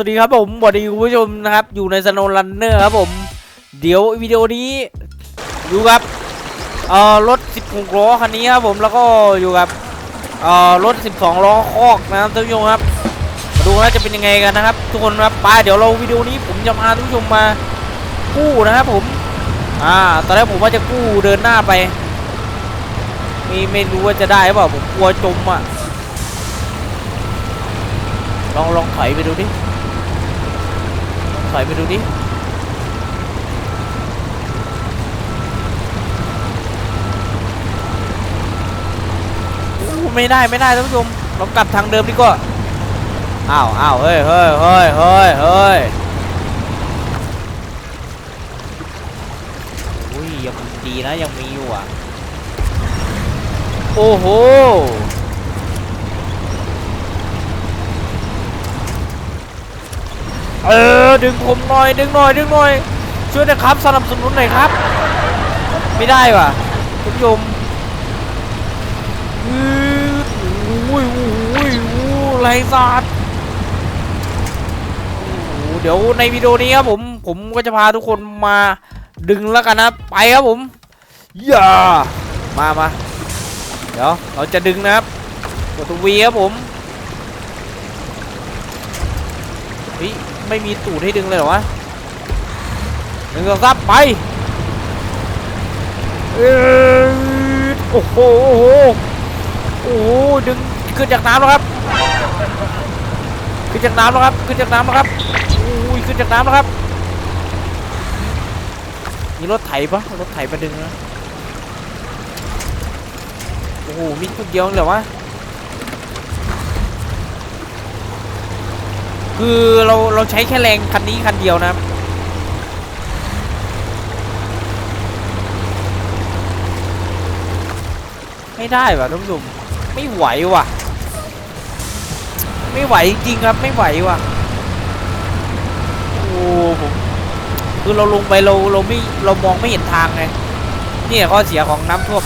สวัสดีครับผมสวัสดีคุณผู้ชมนะครับ อยู่ในสโนลันเนอร์ครับผม เดี๋ยววิดีโอนี้อยู่กับเอ่อรถ 16 ล้อคันนี้ครับผมแล้วก็อยู่กับเอ่อรถ 12 ล้อคอกนะครับท่านผู้ชมครับมาดูว่าจะเป็นยังไงกันนะครับ ทุกคนครับไปเดี๋ยวเราวิดีโอนี้ผมจะพาท่านผู้ชมมากู้นะครับผมอ่าตอนแรกผมว่าจะกู้เดินหน้าไปม่ไม่รู้ว่าจะได้หรือเปล่าผมกลัวจมอะลองลองถอยไปดูดิ ถอยไปดูดิไม่ได้ไม่ได้ท่านผู้ชมเรากลับทางเดิมดีกว่าอ้าวอ้าวเฮ้ยเฮ้ยเฮ้ยเฮ้ยเฮ้ยอุ้ยยังดีนะยังมีอยู่อะโอ้โห เออดึงผมหน่อยดึงหน่อยดึงหน่อยช่วยนะครับสนับสนุนหน่อยครับ ไม่ได้ว่ะคุณผู้ชมอื้ออุ้ยอุ้ยอุ้ยไรศาสตร์โอ้โหเดี๋ยวในวิดีโอนี้ครับผมผมก็จะพาทุกคนมาดึงแล้วกันนะไปครับผมอย่ามามาเดี๋ยวเราจะดึงนะครับกดตัววีครับผมเฮ้ย ไม่มีตูดให้ดึงเลยเหรอวะหนึ่งสองสามไปโอ้โหโอ้โหโอ้โหดึงขึ้นจากน้ำแล้วครับ ขึ้นจากน้ำแล้วครับ ขึ้นจากน้ำแล้วครับโอ้ยขึ้นจากน้ำแล้วครับมีรถไถปะรถไถมาดึงนะโอ้โหมีจุดเดียวเหรอวะ คือเราเราใช้แค่แรงคันนี้คันเดียวนะครับไม่ได้ว่ะท่านผู้ชมไม่ไหวว่ะ ไม่ไหวจริงครับไม่ไหวว่ะโอ้ผมคือเราลงไปเราเราไม่เรามองไม่เห็นทางไงนี่ข้อเสียของน้ำท่วม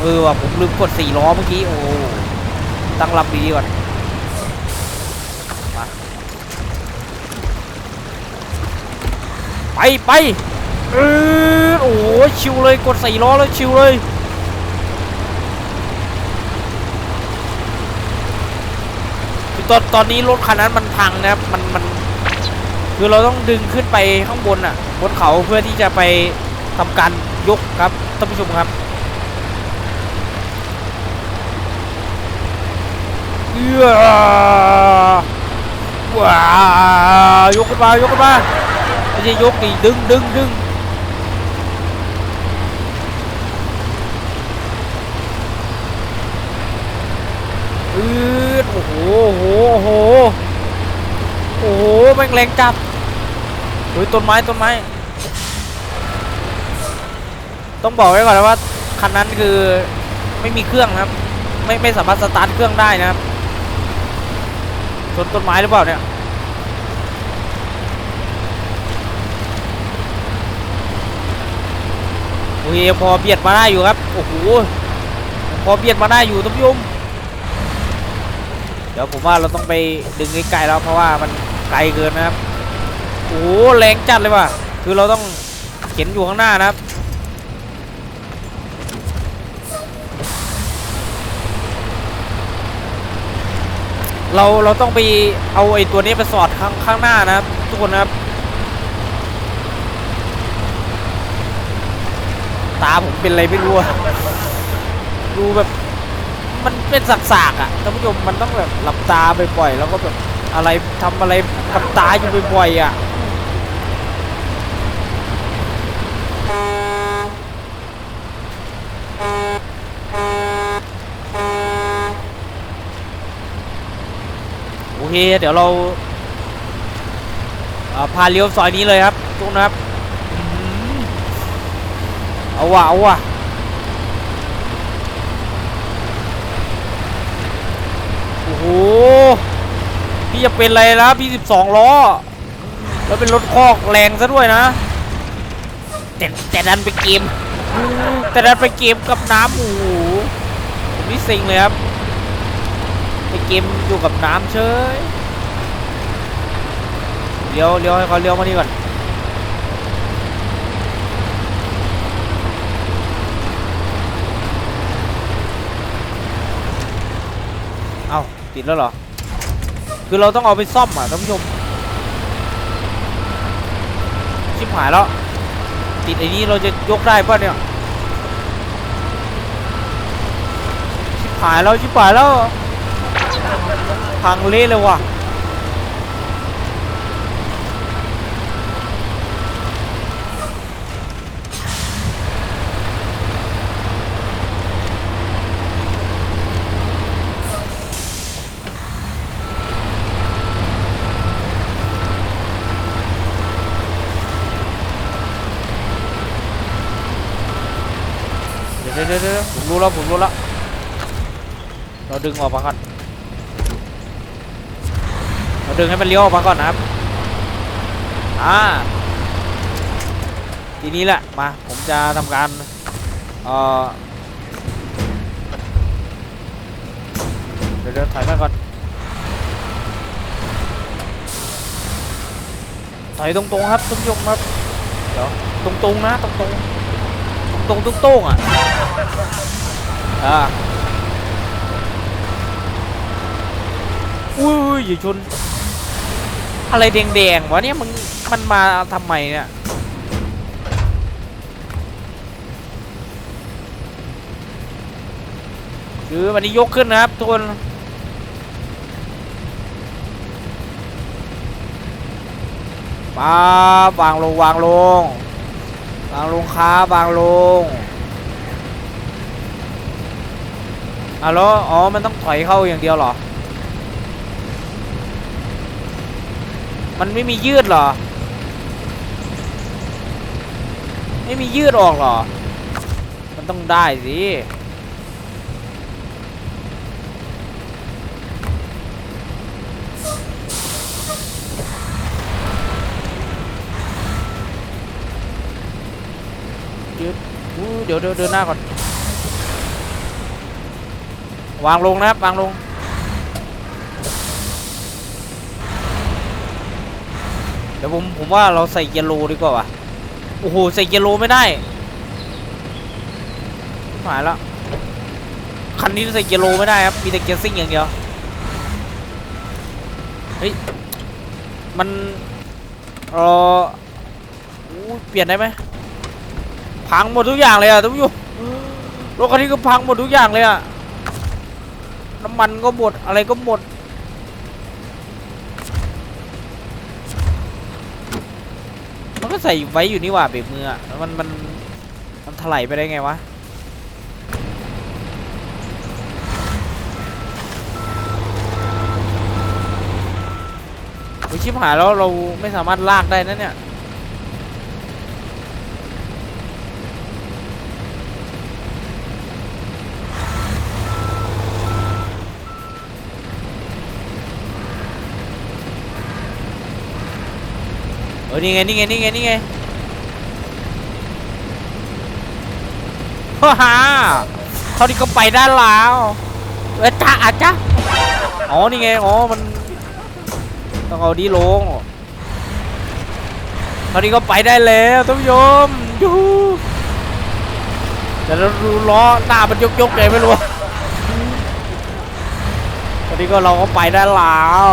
เออว่ะผมลืมกดสี่ล้อเมื่อกี้โอ้ตั้งลำดีๆก่อน ไปไปเออโอ้โหชิวเลยกดใส่ล้อแล้วชิวเลยคือตอนตอนนี้รถคันนั้นมันพังนะครับมันมันคือเราต้องดึงขึ้นไปข้างบนอะบนเขาเพื่อที่จะไปทำการยกครับท่านผู้ชมครับเอื้อว้ายกขึ้นมายกขึ้นมา ไม่ยกดิดึงดึงดึงอืดโอ้โหโอ้โหโอ้โหโอ้โหแม่งแรงจับเฮ้ยต้นไม้ต้นไม้ ต้องบอกไว้ก่อนนะว่าคันนั้นคือไม่มีเครื่องนะครับ ไม่ไม่สามารถสตาร์ทเครื่องได้นะครับชนต้นไม้หรือเปล่าเนี่ย โอเคพอเบียดมาได้อยู่ครับ โอ้โห พอเบียดมาได้อยู่ท่านผู้ชมเดี๋ยวผมว่าเราต้องไปดึงไกลๆแล้วเพราะว่ามันไกลเกินนะครับ โอ้โหแรงจัดเลยว่ะ คือเราต้องเข็นอยู่ข้างหน้านะครับเราเราต้องไปเอาไอ้ตัวนี้ไปสอดข้างข้างหน้านะครับทุกคนนะครับาผมเป็นอะไรไม่รู้อะดูแบบมันเป็นสักๆอะท่านผู้ชมมันต้องแบบหลับตาบ่อยๆแล้วก็แบบอะไรทำอะไรกับตาอยู่บ่อยๆอะโอเคเดี๋ยวเราพาเลี้ยวซอยนี้เลยครับทุกคนะครับ เอาว่ะเอาว่ะโอ้โหพี่จะเป็นอะไรแล้วพี่สิบสองล้อ แล้วเป็นรถคอกแรงซะด้วยนะ แต่แต่ดันไปเกม แต่ดันไปเกมกับน้ำโอ้โหผมนี่เซ็งเลยครับไปเกมอยู่กับน้ำเฉยเลี้ยวเลี้ยวให้เขาเลี้ยวมานี่ก่อน เอา ติดแล้วเหรอ คือเราต้องเอาไปซ่อมอะท่านผู้ชม ชิบหายแล้ว ติดไอ้นี้เราจะยกได้ป่ะเนี่ย ชิบหายแล้ว ชิบหายแล้ว พังเละเลยว่ะ เดี๋ยวเดี๋ยวผมรู้แล้วผมรู้แล้วเราดึงออกมาก่อนเราดึงให้มันเลี้ยวออกมาก่อนนะครับอ่าทีนี้แหละมาผมจะทำการเอ่อเดี๋ยวเดี๋ยวถอยมาก่อนถอยตรงๆครับทุกยกครับเดี๋ยวตรงๆนะตรงๆ ตรงตุ้งๆอะอ่าอุ้ยอย่าชน อะไรแดงๆวะเนี่ยมันมันมาทำไมเนี่ยคือวันนี้ยกขึ้นนะครับทุกคนป้าวางลงวางลง วางลงค้าวางลงอะแล้วอ๋อ มันต้องถอยเข้าอย่างเดียวเหรอ มันไม่มียืดเหรอ ไม่มียืดออกเหรอ มันต้องได้สิ ยืดเดี๋ยวเดินหน้าก่อน วางลงนะครับ วางลง เดี๋ยวผมผมว่าเราใส่เยลโลดีกว่าว่ะ โอ้โห ใส่เยลโลไม่ได้หายแล้ว คันนี้ใส่เยลโลไม่ได้ครับ มีแต่เกียร์ซิ่งอย่างเดียว เฮ้ย มันเออเปลี่ยนได้ไหม พังหมดทุกอย่างเลยอะทุกอยู่รถคันนี้ก็พังหมดทุกอย่างเลยอะน้ำมันก็หมดอะไรก็หมดมันก็ใส่ไว้อยู่นี่หว่าเบรกมืออะแล้วมันมันมันถลายไปได้ไงวะโอ้ยชิบหายแล้วเราไม่สามารถลากได้นะเนี่ย อนี่ไงนี่ไงนี่ไงนี่ไงฮ่าฮ่าเขาที่ก็ไปได้แล้ว เออจ้าอาจ้าอ๋อ นี่ไง อ๋อ มัน ต้องเอาดีลงเขาที่ก็ไปได้แล้วท่านผู้ชมยูแต่เราดูล้อหน้ามันยกยกๆเลยไม่รู้ ตอนนี้ก็เราก็ไปได้แล้ว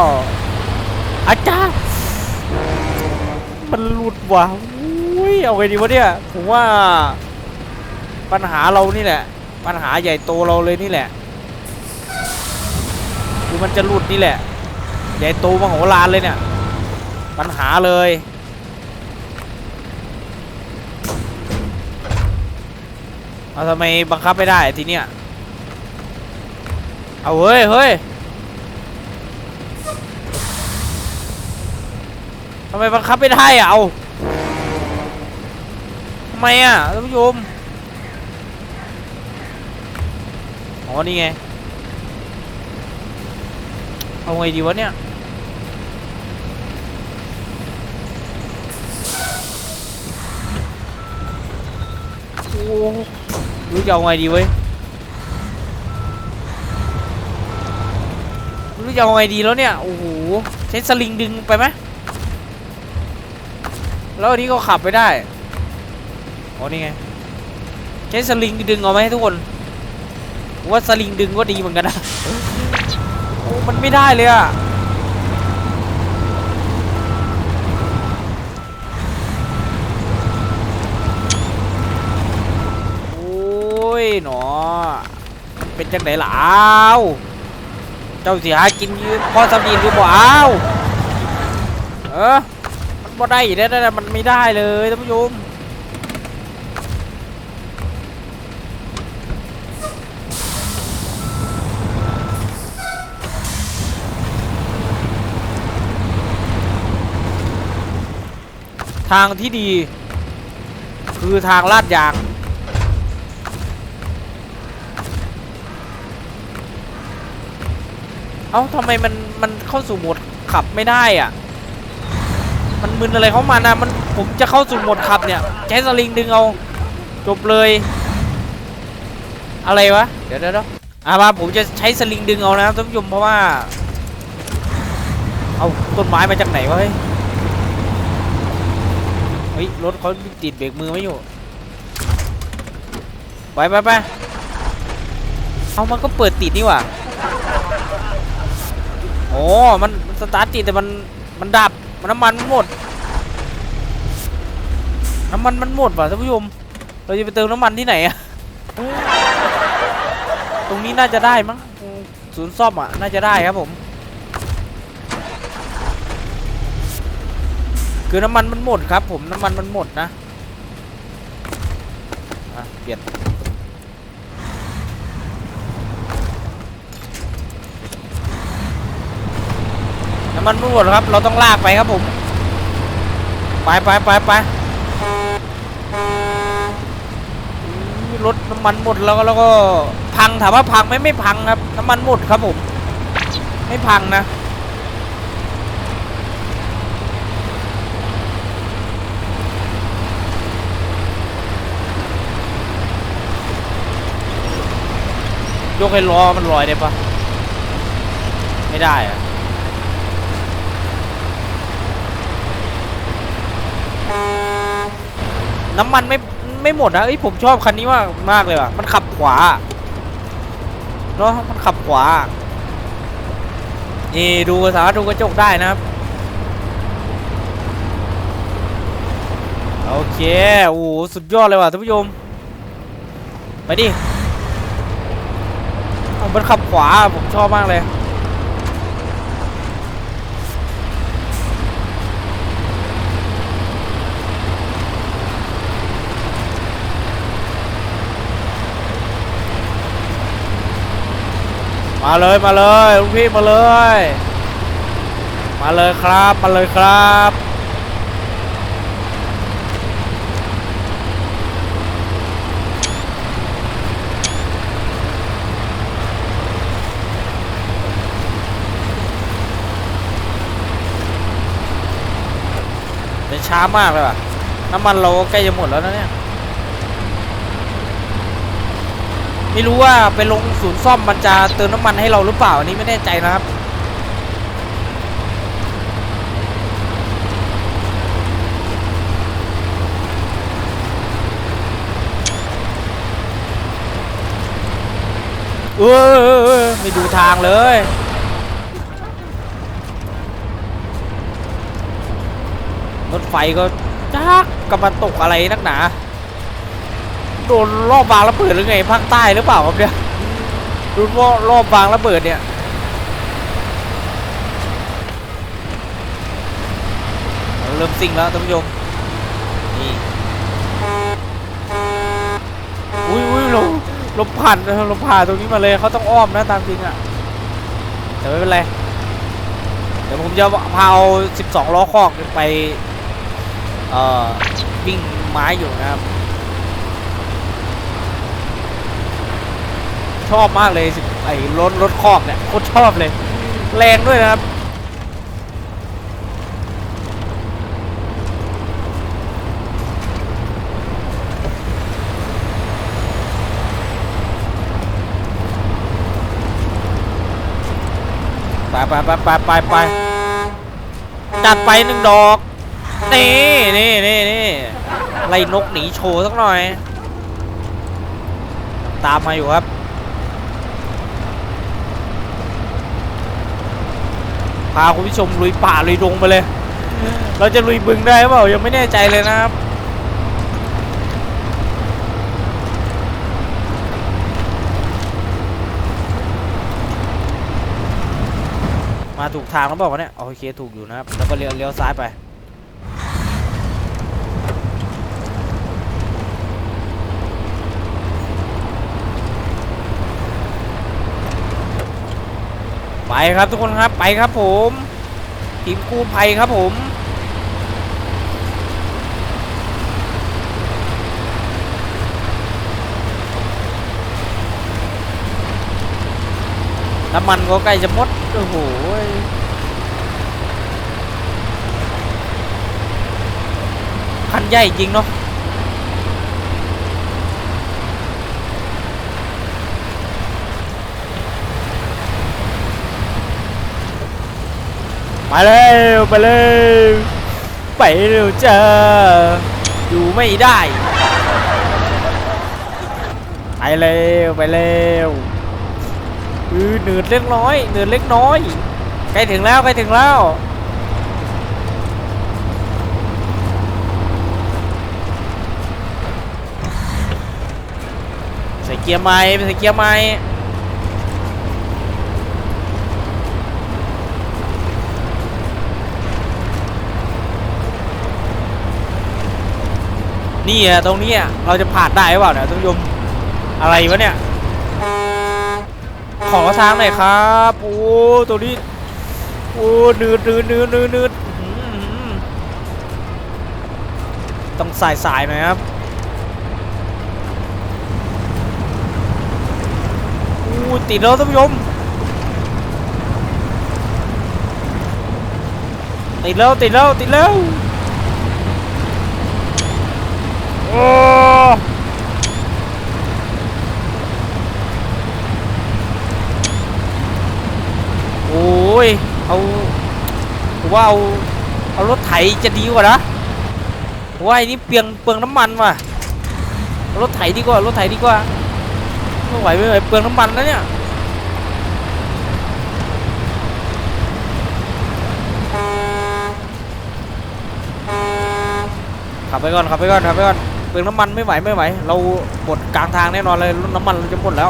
อาจารย์ มันหลุดว่ะอุ้ยเอาไงดีวะเนี่ย ผมว่า ปัญหาเรานี่แหละ ปัญหาใหญ่โตเราเลยนี่แหละคือมันจะหลุดนี่แหละ ใหญ่โตมโหฬารเลยเนี่ย ปัญหาเลยเอาทำไมบังคับไม่ได้ทีเนี้ย เอาเฮ้ยเฮ้ยำไมบังคับไม่ได้อะเอาทำไมอะท่านผู้ชมอ๋อนี่ไง เอาไงดีวะเนี่ย โอ้รู้จะเอาไงดีเว้ยรู้จะเอาไงดีแล้วเนี่ย โอ้โห ใช้สลิงดึงไปไหม แล้วอันนี้ก็ขับไปได้อ๋อนี่ไงใช้สลิงดึงเอาไหมทุกคนว่าสลิงดึงก็ดีเหมือนกันนะโอ้มันไม่ได้เลยอะโอ้ยหนอมันเป็นจังไหนล่ะอ้าวเจ้าเสิหากินยืพอสำนีหรือบ่อ้าวเออ บ่ได้อยู่แล้วนะมันไม่ได้เลยท่านผู้ชมทางที่ดี คือทางลาดยาง เอ้าทำไมมันมันเข้าสู่โหมดขับไม่ได้อะ มันมึนอะไรเข้ามานะมันผมจะเข้าสู่โหมดขับเนี่ยใช้สลิงดึงเอาจบเลย อะไรวะเดี๋ยวเดี๋ยวเดี๋ยวอ่ามาผมจะใช้สลิงดึงเอานะครับท่านผู้ชมเพราะว่า เอาต้นไม้มาจากไหนวะเฮ้ยเฮ้ยรถเขาติดเบรกมือไม่อยู่ไปไปไปเอามันก็เปิดติดนี่หว่าโอ้มันมันสตาร์ทติดแต่มันมันดับมั น้ำมันมันหมด น้ำมันมันหมดว่ะท่านผู้ชม เราจะไปเติมน้ำมันที่ไหนอะตรงนี้น่าจะได้มั้งศูนย์ซ่อมอะ น่าจะได้ครับผม คือน้ำมันมันหมดครับผม น้ำมันมันหมดนะะเปลี่ยน มันมันหมดครับ เราต้องลากไปครับผม ไปไปไปไปรถน้ำมันหมดแล้วแล้วก็พังถามว่าพังไหมไม่พังครับ น้ำมันหมดครับผม ไม่พังนะยกให้ล้อมันลอยได้ปะไม่ได้อะ น้ำมันไม่ไม่หมดนะเอ้ยผมชอบคันนี้มากมากเลยว่ะมันขับขวาเนาะมันขับขวานี่ดูสามารถดูกระจกได้นะครับโอเคโอ้โหสุดยอดเลยว่ะท่านผู้ชมไปดิมันขับขวาผมชอบมากเลย มาเลยมาเลยลุงพี่มาเลย มาเลยครับ มาเลยครับเป็นช้ามากเลยว่ะ น้ำมันเราใกล้จะหมดแล้วนะเนี่ย ไม่รู้ว่าไปลงศูนย์ซ่อมมันจะเติมน้ำมันให้เราหรือเปล่า อันนี้ไม่แน่ใจนะครับเออไม่ดูทางเลยรถไฟก็จักกำลังตกอะไรนักหนา โดนรอบบางระเบิดหรือไงภาคใต้หรือเปล่าครับเนี่ยดูว่ารอบบางระเบิดเนี่ยเริ่มซิ่งแล้วท่านผู้ชมนี่อุ้ยอุ้ยลงลงผ่านลงผ่านตรงนี้มาเลยเขาต้องอ้อมนะตามจริงอะแต่ไม่เป็นไรเดี๋ยวผมจะพาเอา12 ล้อคอกไป เอ่อวิ่งไม้อยู่นะครับ ช อบมากเลยไอ้รถรถคอกเนี่ยโคตรชอบเลย แรงด้วยนะครับไปไปไปไปไปไปจัดไปหนึ่งดอก นี่นี่นี่ล่นกหนีโชว์สักหน่อย ตามมาอยู่ครับ พาคุณผู้ชมลุยป่าลุยดงไปเลย เราจะลุยบึงได้หรือเปล่ายังไม่แน่ใจเลยนะครับมาถูกทางแล้วบอกว่าวะเนี่ยโอเคถูกอยู่นะครับแล้วก็เลี้ยวเลี้ยวซ้ายไป ไปครับทุกคนครับไปครับผมทีมกู้ภัยครับผมน้ำมันก็ใกล้จะหมดโอ้โหคันใหญ่จริงเนาะ ไปเร็วไปเร็วไปเร็วเจออยู่ไม่ได้ไปเร็วไปเร็วอือเหนืดเล็กน้อยเหนืดเล็กน้อยใกล้ถึงแล้วใกล้ถึงแล้วใส่เกียร์ใหม่ใส่เกียร์ใหม่ นี่อะตรงนี้อะเราจะผ่านได้หรือเปล่าเนี่ยท่านผู้ชมอะไรวะเนี่ย ขอทางหน่อยครับโอ้ตัวนี้โอ้นืดนืดนืดนืดนืดอื้อหือต้องสายสายหน่อยครับโอ้ติดแล้วท่านผู้ชมติดแล้วติดแล้วติดแล้ว โอ้โอ้ยเอาผมว่าเอาเอารถไถจะดีกว่านะว่าไอ้นี่เปลืองเปลืองน้ำมันว่ะรถไถดีกว่ารถไถดีกว่าไม่ไหวไม่ไหวเปลืองน้ำมันนะเนี่ยขับไปก่อนขับไปก่อนขับไปก่อน ลืองน้ำมันไม่ไหวไม่ไหว เราหมดกลางทางแน่นอนเลยน้ำมันเราจะหมดแล้ว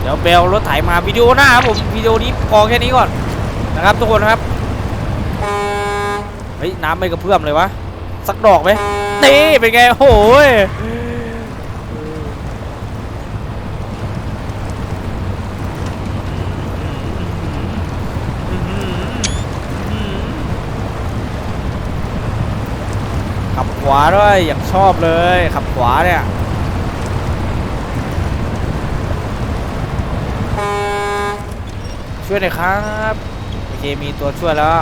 เดี๋ยวเบลรถไถมาวิดีโอหน้าครับผมวิดีโอนี้พอแค่นี้ก่อนนะครับทุกคนครับเฮ้ยน้ำไม่กระเพื่อมเลยวะสักดอกไหมนี่เป็นไงโอ้ยขับขวาด้วยอย่างชอบเลยขับขวาเนี่ยช่วยหน่อยครับโอเคมีตัวช่วยแล้ว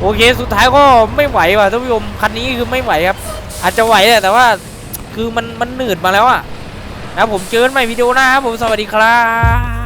โอเค สุดท้ายก็ไม่ไหวว่ะท่านผู้ชมคันนี้คือไม่ไหวครับ อาจจะไหวแหละแต่ว่าคือมันมันหนืดมาแล้วอะ นะผมเจอกันใหม่วิดีโอหน้าครับผมสวัสดีครับ